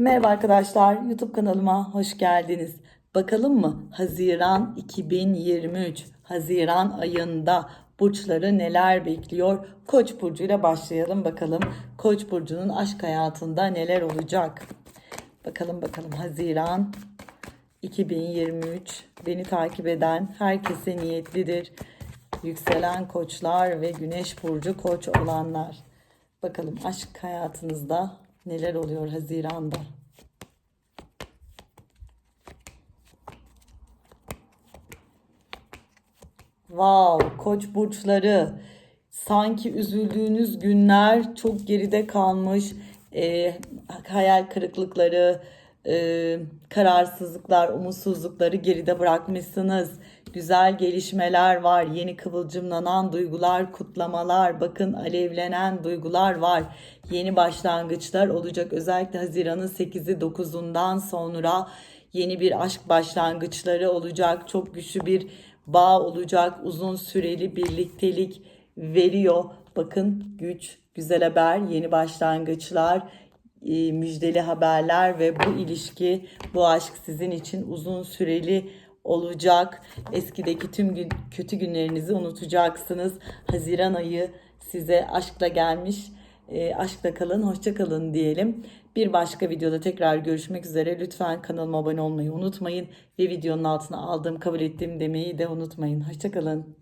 Merhaba arkadaşlar, YouTube kanalıma hoş geldiniz. Bakalım mı Haziran 2023, Haziran ayında burçları neler bekliyor? Koç burcuyla başlayalım bakalım. Koç burcunun aşk hayatında neler olacak? Bakalım bakalım Haziran 2023 beni takip eden herkese niyetlidir. Yükselen koçlar ve güneş burcu koç olanlar. Bakalım aşk hayatınızda neler oluyor Haziran'da? Wow, koç burçları. Sanki üzüldüğünüz günler çok geride kalmış. Ee, hayal kırıklıkları, e, kararsızlıklar, umutsuzlukları geride bırakmışsınız. Güzel gelişmeler var, yeni kıvılcımlanan duygular, kutlamalar, bakın alevlenen duygular var. Yeni başlangıçlar olacak. Özellikle Haziran'ın 8'i 9'undan sonra yeni bir aşk başlangıçları olacak. Çok güçlü bir bağ olacak. Uzun süreli birliktelik veriyor. Bakın güç, güzel haber, yeni başlangıçlar, e, müjdeli haberler ve bu ilişki, bu aşk sizin için uzun süreli olacak. Eskideki tüm gün, kötü günlerinizi unutacaksınız. Haziran ayı size aşkla gelmiş. E, aşkla kalın, hoşça kalın diyelim. Bir başka videoda tekrar görüşmek üzere. Lütfen kanalıma abone olmayı unutmayın ve videonun altına aldığım, kabul ettiğim demeyi de unutmayın. Hoşça kalın.